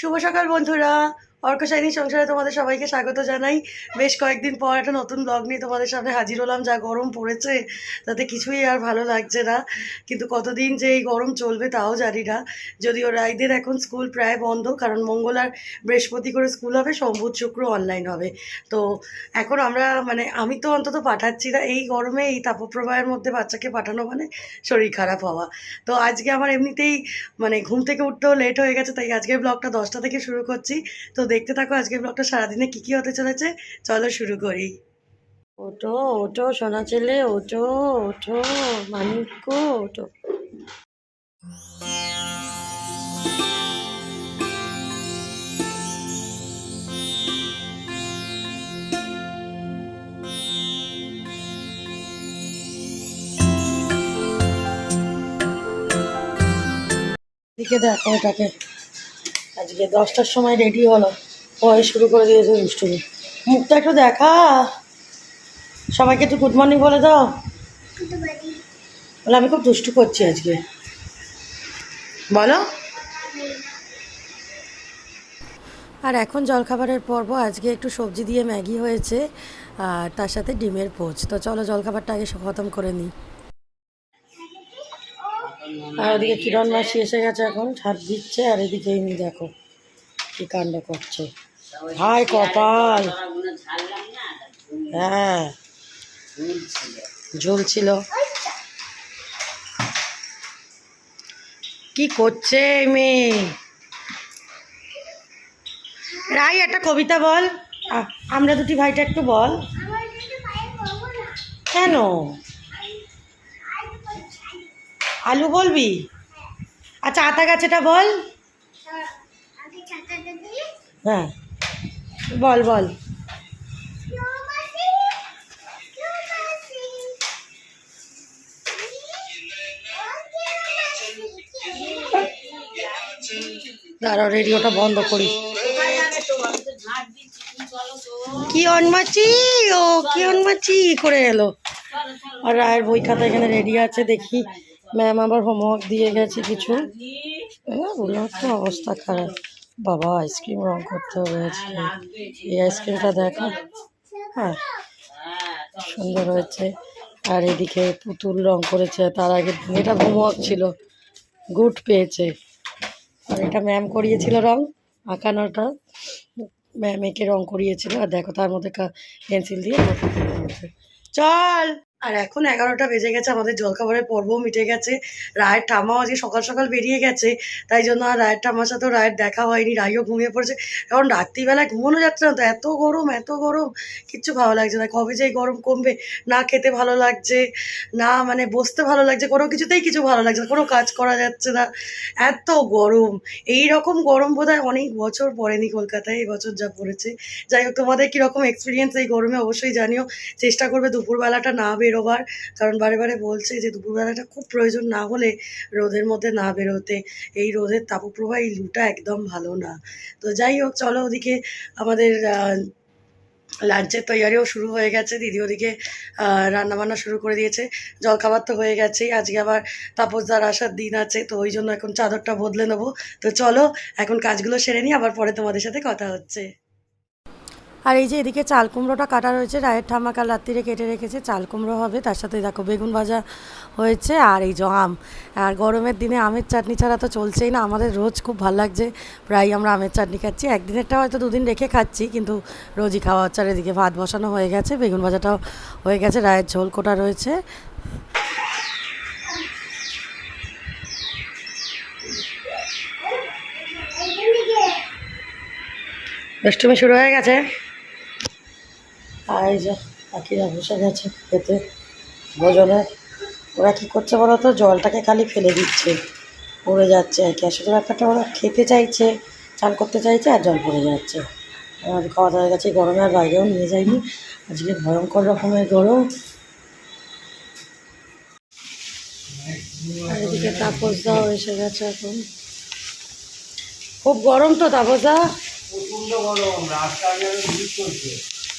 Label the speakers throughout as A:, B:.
A: শুভ সকাল বন্ধুরা। অর্কশাইনী সংসারে তোমাদের সবাইকে স্বাগত জানাই। বেশ কয়েকদিন পর একটা নতুন ব্লগ নিয়ে তোমাদের সামনে হাজির হলাম, যা গরম পড়েছে, তাতে কিছুই আর ভালো লাগছে না। কিন্তু কতদিন যে এই গরম চলবে তাও জানি না। যদিও রাইদের এখন স্কুল প্রায় বন্ধ, কারণ মঙ্গল আর বৃহস্পতি করে স্কুল হবে সোমবুধ শুক্র অনলাইন হবে। তো এখন আমরা মানে আমি তো অন্তত পাঠাচ্ছি না, এই গরমে এই তাপপ্রবাহের মধ্যে বাচ্চাকে পাঠানো মানে শরীর খারাপ হওয়া। তো আজকে আমার এমনিতেই মানে ঘুম থেকে উঠতেও লেট হয়ে গেছে, তাই আজকের ব্লগটা দশটা থেকে শুরু করছি। তো দেখতে থাকো, আজকের ব্লগটা সারাদিনে কী কী হতে চলেছে? চলো শুরু করি। ওটো ওটো সোনা ছেলে ওটো ওটো মানিক্য ওটো দিকে দেখো এটাকে আজকে দশটার সময় রেডি হলো। পরে শুরু করে দিয়েছে দুষ্টুমি। মুখটা একটু দেখা। সবাইকে একটু গুড মর্নিং বলে দাও। বলে আমি খুব দুষ্টু করছি আজকে। বলো। আর এখন জলখাবারের পর্ব। আজকে একটু সবজি দিয়ে ম্যাগি হয়েছে আর তার সাথে ডিমের পোচ। তো চলো জলখাবারটা আগে খতম করে নিই। আর ওদিকে কিরণ মাসি এসে গেছে এখন, ছাদ দিচ্ছে, আর এদিকে এমনি দেখো কি কাণ্ড করছে। হাই কপাল! হ্যাঁ ঝুলছিল। কি করছে মেয়ে? রাই, একটা কবিতা বল। আমরা দুটি ভাইটা একটু বল। কেন? আলু বলবি? আচ্ছা আতা গাছেটা বল। হ্যাঁ বল বল। দাঁড়াও, রেডিওটা বন্ধ করি। কি অনমাচি, ও কি অনমাচি করে এলো। আর রায়ের বই খাতা এখানে রেডি আছে, দেখি। ম্যাম আবার হোমওয়ার্ক দিয়ে গেছে কিছু। হ্যাঁ বললাম তো অবস্থা খারাপ। বাবা আইসক্রিম রং করতে আজকে। এই আইসক্রিমটা দেখো। হ্যাঁ সুন্দর হয়েছে। আর এদিকে পুতুল রং করেছে, তার আগে এটা হোমওয়ার্ক ছিল। গুড পেয়েছে। আর এটা ম্যাম করিয়েছিল রং, আঁকানোটা। ম্যাম একে রং করিয়েছিল। আর দেখো, তার মধ্যে পেন্সিল দিয়ে চল! আর এখন এগারোটা বেজে গেছে, আমাদের জলখাবারের পর্বও মিটে গেছে। রায়ের ঠাম্মাও আজকে সকাল সকাল বেরিয়ে গেছে, তাই জন্য আর রায়ের ঠাম্মার সাথেও রায়ের দেখা হয়নি, রায়ও ঘুমিয়ে পড়েছে। কারণ রাত্রিবেলায় ঘুমানো যাচ্ছে না তো, এত গরম এত গরম। কিচ্ছু ভালো লাগছে না, কবে যে গরম কমবে, না খেতে ভালো লাগছে, না মানে বসতে ভালো লাগছে, কোনো কিছুতেই কিছু ভালো লাগছে না, কোনো কাজ করা যাচ্ছে না। এত গরম, এই রকম গরম বোধহয় অনেক বছর পড়েনি কলকাতায়, এই বছর যা পড়েছে। যাই হোক, তোমাদের কীরকম এক্সপিরিয়েন্স এই গরমে অবশ্যই জানিও। চেষ্টা করবে দুপুরবেলাটা না বেরোবার। কারণ বারে বারে বলছে যে, দুপুরবেলাটা খুব প্রয়োজন না হলে রোদের মধ্যে না বেরোতে। এই রোদের তাপপ্রবাহ, এই লুটা একদম ভালো না। তো যাই হোক, চলো ওদিকে আমাদের লাঞ্চের তৈয়ারিও শুরু হয়ে গেছে। দিদি ওদিকে রান্নাবান্না শুরু করে দিয়েছে। জলখাবার তো হয়ে গেছেই। আজকে আবার তাপসদার আসার দিন আছে, তো ওই জন্য এখন চাদরটা বদলে নেব। তো চলো, এখন কাজগুলো সেরে নিই, আবার পরে তোমাদের সাথে কথা হচ্ছে। আর এই যে এদিকে চাল কুমড়োটা কাটা রয়েছে, রায়ের ঠাম্মা কাল রাত্রিরে কেটে রেখেছে, চাল কুমড়ো হবে, তার সাথে দেখো বেগুন ভাজা হয়েছে আর এই যে আম। আর গরমের দিনে আমের চাটনি ছাড়া তো চলছেই না, আমাদের রোজ খুব ভালো লাগছে, প্রায় আমরা আমের চাটনি খাচ্ছি। একদিনেরটা হয়তো দুদিন রেখে খাচ্ছি, কিন্তু রোজই খাওয়া হচ্ছে, আর এদিকে ভাত বসানো হয়ে গেছে, বেগুন ভাজাটাও হয়ে গেছে, রায়ের ঝোল কোটা রয়েছে। দুষ্টুমি শুরু হয়ে গেছে। আর এই যে, পাখিরা বসে গেছে খেতে। ভোজনে, ওরা কী করছে বলো তো? জলটাকে খালি ফেলে দিচ্ছে। পড়ে যাচ্ছে আর কি আসলে ব্যাপারটা ওরা খেতে চাইছে, চান করতে চাইছে আর জল পড়ে যাচ্ছে। আমার খাওয়া দাওয়া গেছে গরমে আর বাইরেও নিয়ে যাইনি। আজকে ভয়ঙ্কর রকমের গরম। আর এসে গেছে এখন। খুব গরম তো তাপস দা
B: প্রচণ্ড গরম রাস্তা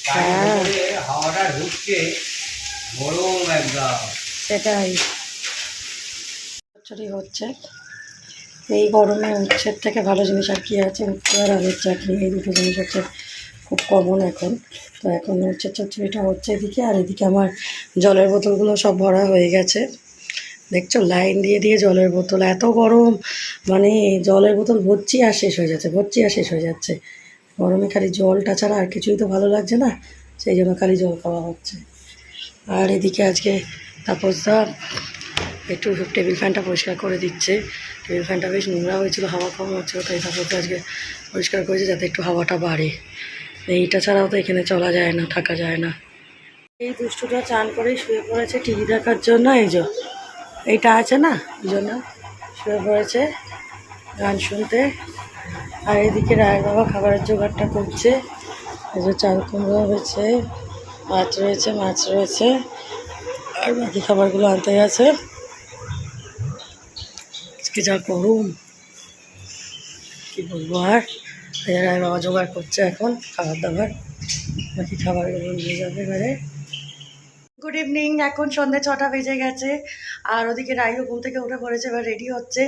A: হ্যাঁ।
B: হাওয়াটা ঢুকছে গরম একদম।
A: সেটাই। চুরি হচ্ছে। এই গরমে উচ্ছের থেকে ভালো জিনিস আর কি আছে? উচ্ছে আর আলুর চাটনি এই দুটো জিনিস হচ্ছে খুব কমন এখন। তো এখন উচ্ছের চচ্চড়িটা হচ্ছে এদিকে আর এদিকে আমার জলের বোতলগুলো সব ভরা হয়ে গেছে। দেখছ? লাইন দিয়ে দিয়ে জলের বোতল। এত গরম! মানে জলের বোতল ভর্তি আর শেষ হয়ে যাচ্ছে ভর্তি আর শেষ হয়ে যাচ্ছে। গরমে খালি জলটা ছাড়া আর কিছুই তো ভালো লাগছে না, সেই জন্য খালি জল খাওয়া হচ্ছে। আর এদিকে আজকে তাপসদা একটু টেবিল ফ্যানটা পরিষ্কার করে দিচ্ছে। টেবিল ফ্যানটা বেশ নোংরা হয়েছিল, হাওয়া কম হচ্ছিল, তাই তাপসদা আজকে পরিষ্কার করেছে যাতে একটু হাওয়াটা বাড়ে। এইটা ছাড়াও তো এখানে চলা যায় না, থাকা যায় না। এই দুষ্টুটা চান করেই শুয়ে পড়েছে টিভি দেখার জন্য, এই যে, এইটা আছে না, এই জন্য শুয়ে পড়েছে গান শুনতে। আর এদিকে রায়ের বাবা খাবারের জোগাড়টা করছে। এই চাল কুমড়ো হয়েছে মাছ রয়েছে মাছ রয়েছে, আর বাকি খাবারগুলো আনতে গেছে। আজকে যা গরম, কি বলব আর? রায় বাবা জোগাড় করছে এখন খাবার দাবার, বাকি খাবারগুলো নিয়ে যাবে এবারে গুড ইভিনিং এখন সন্ধ্যে ছটা বেজে গেছে আর ওদিকে রাইও ঘুম থেকে উঠে পড়েছে এবার রেডি হচ্ছে।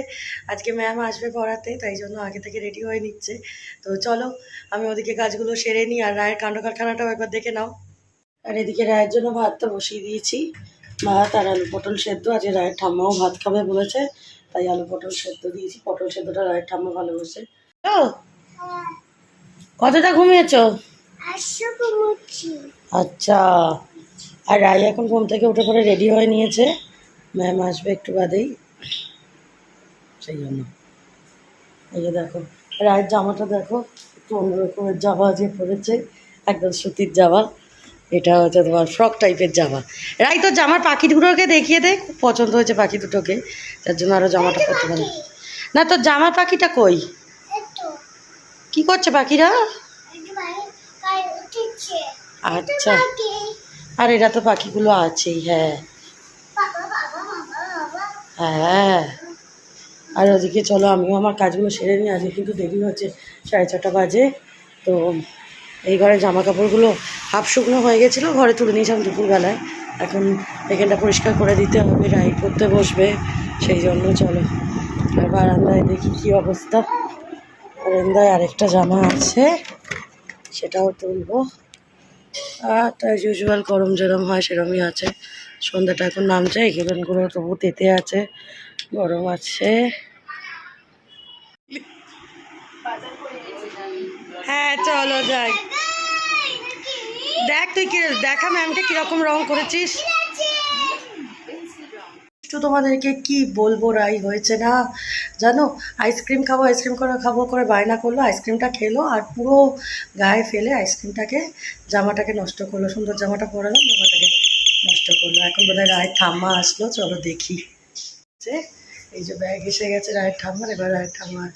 A: আজকে ম্যাম আসবে পড়াতে তাই জন্য আগে থেকে রেডি হয়ে নিচ্ছে। তো চলো আমি ওদিকে কাজগুলো সেরে নিই আর রায়ের কাণ্ড কারখানাটাও একবার দেখে নাও। আর এদিকে রায়ের জন্য ভাতটা বসিয়ে দিয়েছি। ভাত আর আলু পটল সেদ্ধ আজকে রায়ের ঠাম্মাও ভাত খাবে বলেছে তাই আলু পটল সেদ্ধ দিয়েছি। পটল সেদ্ধটা রায়ের ঠাম্মা ভালোবাসে ও কতটা ঘুমিয়েছো? আচ্ছা। আর রাই এখন ঘুম থেকে উঠে পড়ে রেডি হয়ে নিয়েছে। ম্যাম আসবে একটু বাদেই। সেই জন্য। এই যে দেখো রায়ের জামাটা দেখো একটু অন্যরকমের জামা যে পরেছে একদম সুতির জামা। এটা হচ্ছে তোমার ফ্রক টাইপের জামা। রাই তো জামার পাখি দুটোকে দেখিয়ে দে খুব পছন্দ হয়েছে পাখি দুটোকে। তার জন্য আরও জামাটা পরতে পারে। না তোর জামার পাখিটা কই? কি করছে পাখিরা? আচ্ছা। আর এরা তো পাখিগুলো আছেই হ্যাঁ। হ্যাঁ। আর ওদিকে চলো, আমিও আমার কাজগুলো সেরে নিই। আজকে কিন্তু দেরি হচ্ছে, সাড়ে ছটা বাজে। তো এই ঘরে জামা কাপড়গুলো হাফ শুকনো হয়ে গেছিল, ঘরে তুলে নিয়েছিলাম দুপুরবেলায়। এখন এখানটা পরিষ্কার করে দিতে হবে, রাইড করতে বসবে, সেই জন্য চলো। আর বারান্দায় দেখি কী অবস্থা। বারান্দায় আরেকটা জামা আছে, সেটাও তুলবো। আর ইউজুয়াল গরম যেরম হয় সেরমই আছে। সন্ধ্যাটা এখন নামছে এগুলো তবু তেতে আছে, গরম আছে। হ্যাঁ চলো যাই। দেখ তুই কি, দেখা ম্যামকে কীরকম রং করেছিস? একটু তোমাদেরকে কি বলব, রাই হয়েছে না? জানো আইসক্রিম খাব আইসক্রিম করে খাব, করে বায়না করল আইসক্রিমটা খেলো আর পুরো গায়ে ফেলে আইসক্রিমটাকে জামাটাকে নষ্ট করল, সুন্দর জামাটা পরালো, জামাটাকে নষ্ট করল। এখন বোধহয় রায়ের ঠাম্মা আসলো, চলো দেখি। যে, এই যে ব্যাগ এসে গেছে রায়ের ঠাম্মার, এবার রায়ের ঠাম্মার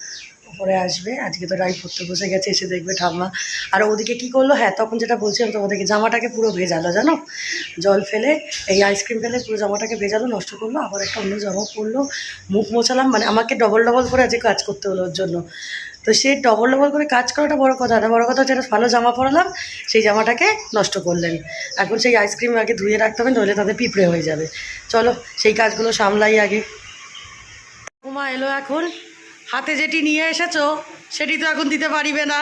A: উপরে আসবে। আজকে তো রাই পড়তে বসে গেছে, এসে দেখবে ঠাম্মা। আর ওদিকে কি করল? হ্যাঁ তখন যেটা বলছিলাম তোমাদেরকে জামাটাকে পুরো ভেজালো, জানো? জল ফেলে, এই আইসক্রিম ফেলে পুরো জামাটাকে ভেজালো, নষ্ট করল, আবার একটা অন্য জামা পরলো। মুখ মোছালাম মানে আমাকে ডবল ডবল করে আজকে কাজ করতে হলো ওর জন্য। তো সেই ডবল ডবল করে কাজ করাটা বড় কথা না, বড় কথা হচ্ছে একটা ভালো জামা পরালাম, সেই জামাটাকে নষ্ট করলেন। এখন সেই আইসক্রিম আগে ধুয়ে রাখতে হবে, নইলে তাদের পিঁপড়ে হয়ে যাবে। চলো, সেই কাজগুলো সামলাই আগে। উমা এলো এখন। হাতে যেটি নিয়ে এসেছ সেটি তো এখন দিতে পারিবে না।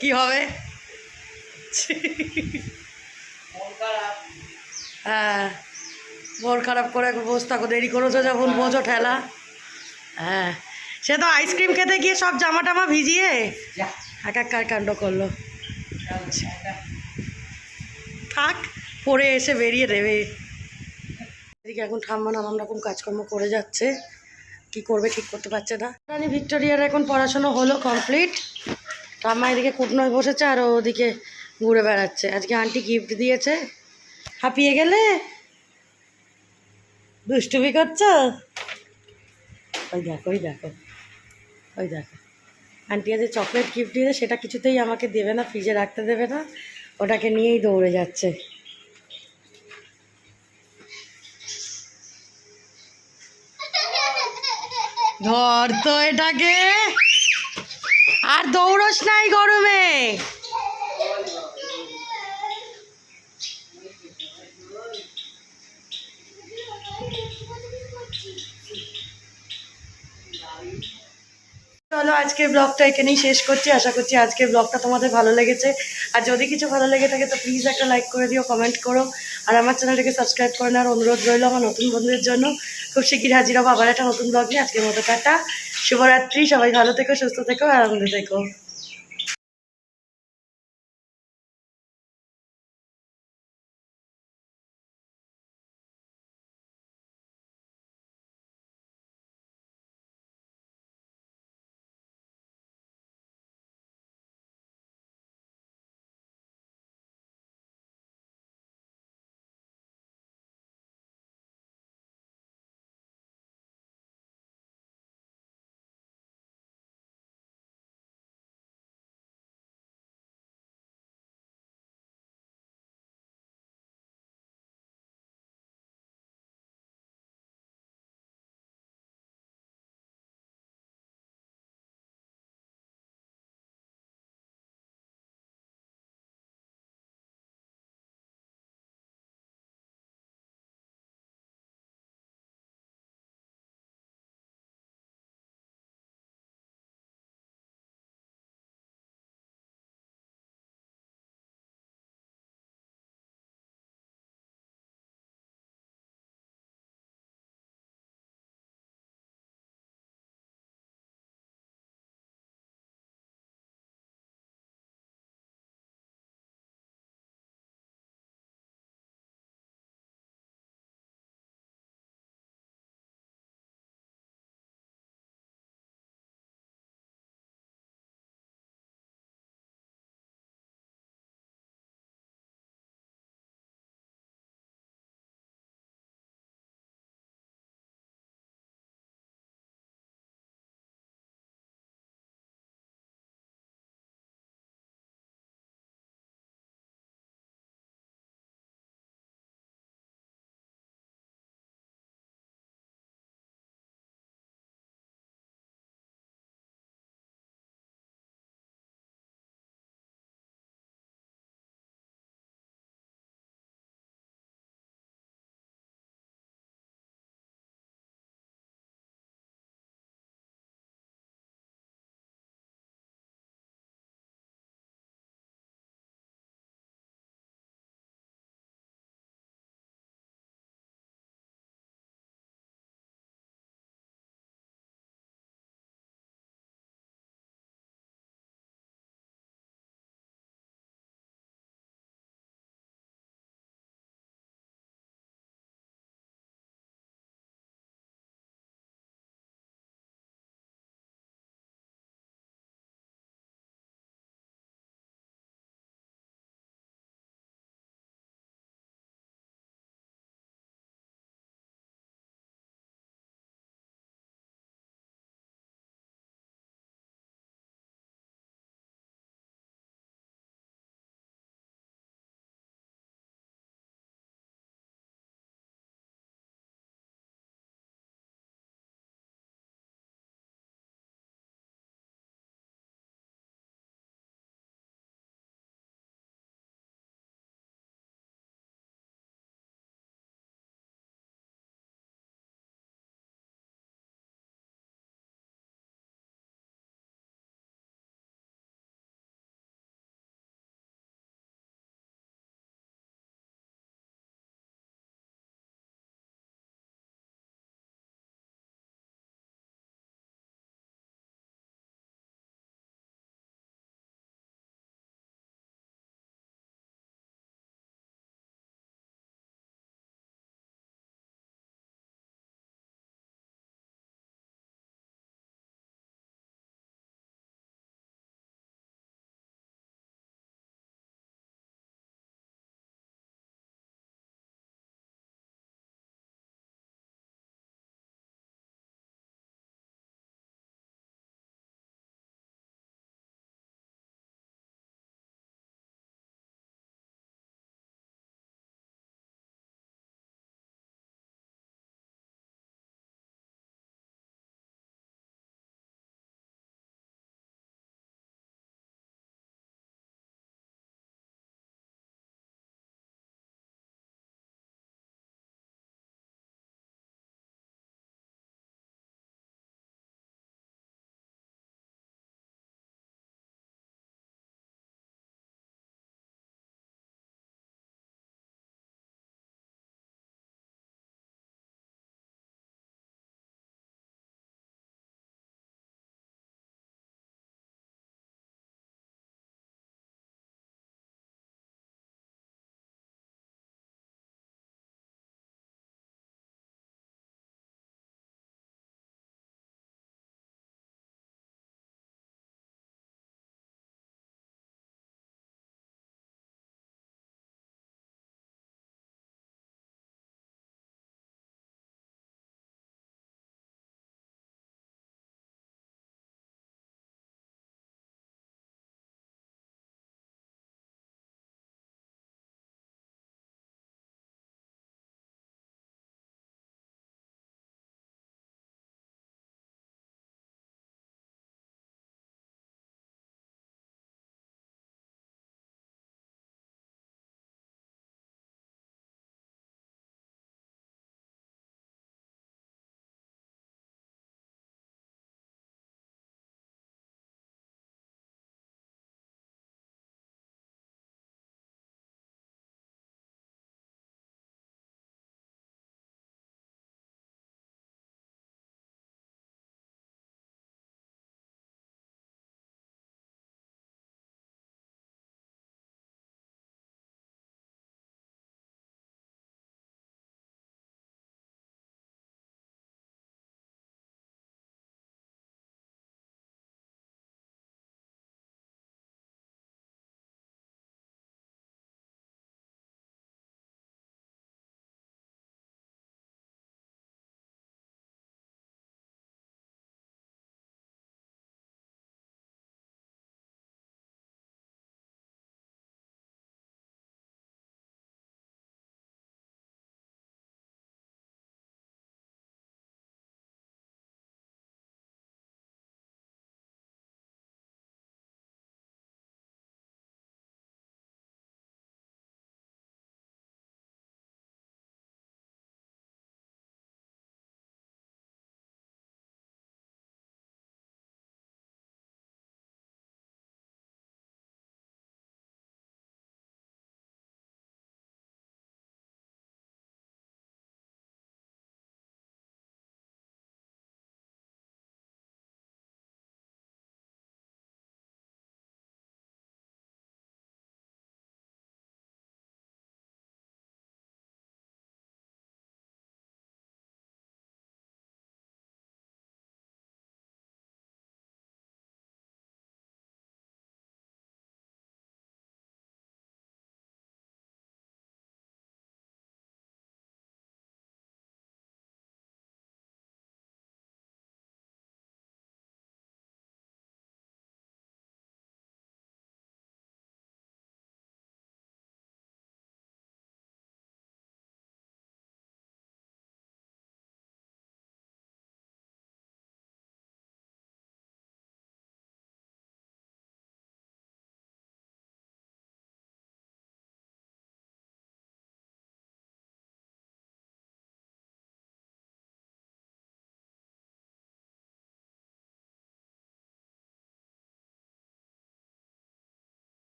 A: কি হবে? হ্যাঁ মন খারাপ করে বসে থাকো দেরি করেছ যখন বোঝো ঠেলা। হ্যাঁ সে তো আইসক্রিম খেতে গিয়ে সব জামা টামা ভিজিয়ে এক এক কাণ্ড করল। থাক পরে এসে বেরিয়ে দেবে। এদিকে এখন ঠাম্মা নানান রকম কাজকর্ম করে যাচ্ছে। কি করবে, ঠিক করতে পারছে না। রানী ভিক্টোরিয়ার এখন পড়াশোনা হলো কমপ্লিট ঠাম্মা এদিকে কুটনোয় বসেছে আর ওদিকে ঘুরে বেড়াচ্ছে। আজকে আন্টি গিফট দিয়েছে। হাঁপিয়ে গেলে? দুষ্টুমি করছ? ওই দেখো ওই দেখো ওই দেখো। আন্টি আজ চকলেট গিফট দিয়েছে, সেটা কিছুতেই আমাকে দেবে না ফ্রিজে রাখতে দেবে না। ওটাকে নিয়েই দৌড়ে যাচ্ছে। ধর তো এটাকে। আর দৌড়স নাই গরমে। চলো, আজকের ব্লগটা এখানেই শেষ করছি। আশা করছি আজকের ব্লগটা তোমাদের ভালো লেগেছে। আর যদি কিছু ভালো লেগে থাকে, তো প্লিজ একটা লাইক করে দিও কমেন্ট করো। আর আমার চ্যানেলটাকে সাবস্ক্রাইব করে নেওয়ার অনুরোধ রইল আমার নতুন বন্ধুদের জন্য। খুব শিগগির হাজির হব আবার একটা নতুন ব্লগ নিয়ে। আজকের মতো কাটা শুভরাত্রি। সবাই ভালো থেকো, সুস্থ থেকো, আর আনন্দে থেকো।